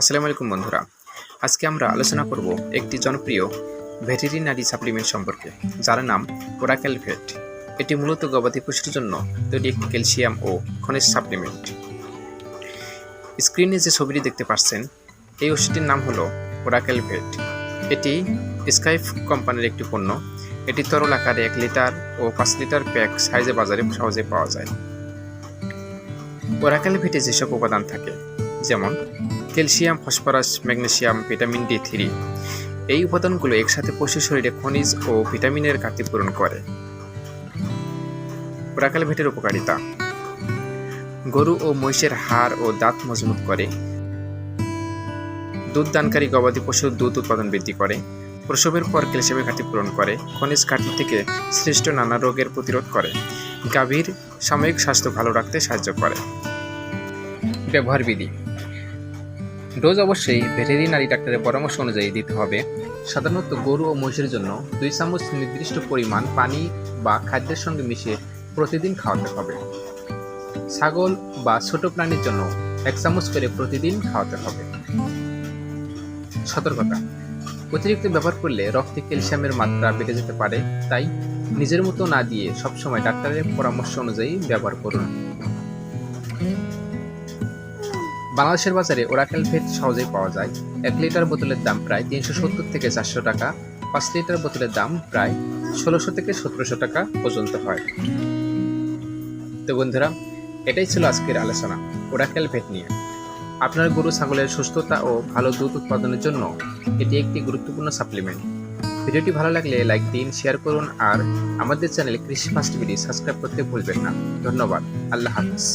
আসসালামু আলাইকুম বন্ধুরা। আজকে আমরা আলোচনা করব একটি জনপ্রিয় ভেটেরিনারি সাপ্লিমেন্ট সম্পর্কে, যার নাম ওরাকেল ভেট। এটি মূলত গবাদি পশুর জন্য তৈরি একটি ক্যালসিয়াম ও খনিজ সাপ্লিমেন্ট। স্ক্রিনে যে ছবিটি দেখতে পাচ্ছেন, এই ওষুধটির নাম হলো ওরাকেল ভেট। এটি স্কাইফ কোম্পানির একটি পণ্য। এটি তরল আকারে এক লিটার ও পাঁচ লিটার প্যাক সাইজে বাজারে সহজে পাওয়া যায়। ওরাকেল ভেটে যেসব উপাদান থাকে, যেমন calcium phosphorus, magnesium, vitamin D three. এই উপাদানগুলো একসাথে পশু শরীরে খনিজ ও ভিটামিনের ঘাটতি পূরণ করে। ওরাকাল ভেটের উপকারিতা। গরু ও মহিষের হাড় ও দাঁত মজবুত করে। দুধ দানকারী গবাদি পশুর দুধ উৎপাদন বৃদ্ধি করে। প্রসবের পর ক্যালসিয়ামের ঘাটতি পূরণ করে। খনিজ ঘাটতি থেকে সৃষ্ট নানা রোগের প্রতিরোধ করে। গাভীর সাময়িক স্বাস্থ্য ভালো রাখতে সাহায্য করে। ব্যবহার বিধি ডোজ অবশ্যই ভেটেরিনারি ডাক্তারের পরামর্শ অনুযায়ী দিতে হবে। সাধারণত গরু ও মহিষের জন্য দুই চামচ নির্দিষ্ট পরিমাণ পানি বা খাদ্যের সঙ্গে মিশিয়ে প্রতিদিন খাওয়াতে হবে। ছাগল বা ছোট প্রাণীর জন্য এক চামচ করে প্রতিদিন খাওয়াতে হবে। সতর্কতা, অতিরিক্ত ব্যবহার করলে রক্তে ক্যালসিয়ামের মাত্রা বেড়ে যেতে পারে, তাই নিজের মতো না দিয়ে সবসময় ডাক্তারের পরামর্শ অনুযায়ী ব্যবহার করুন। বাংলাদেশের বাজারে ওরাকেল ভেট সহজেই পাওয়া যায়। এক লিটার বোতলের দাম প্রায় তিনশো সত্তর থেকে চারশো টাকা। পাঁচ লিটার বোতলের দাম প্রায় ষোলোশো থেকে সতেরোশো টাকা পর্যন্ত হয়। তো বন্ধুরা, এটাই ছিল আজকের আলোচনা ওরাকেল ভেট নিয়ে। আপনার গরু, ছাগলের সুস্থতা ও ভালো দুধ উৎপাদনের জন্য এটি একটি গুরুত্বপূর্ণ সাপ্লিমেন্ট ভিডিওটি ভালো লাগলে লাইক দিন শেয়ার করুন আর আমাদের চ্যানেল কৃষি ফার্স্ট বিডি সাবস্ক্রাইব করতে ভুলবেন না। ধন্যবাদ। আল্লাহ হাফিজ।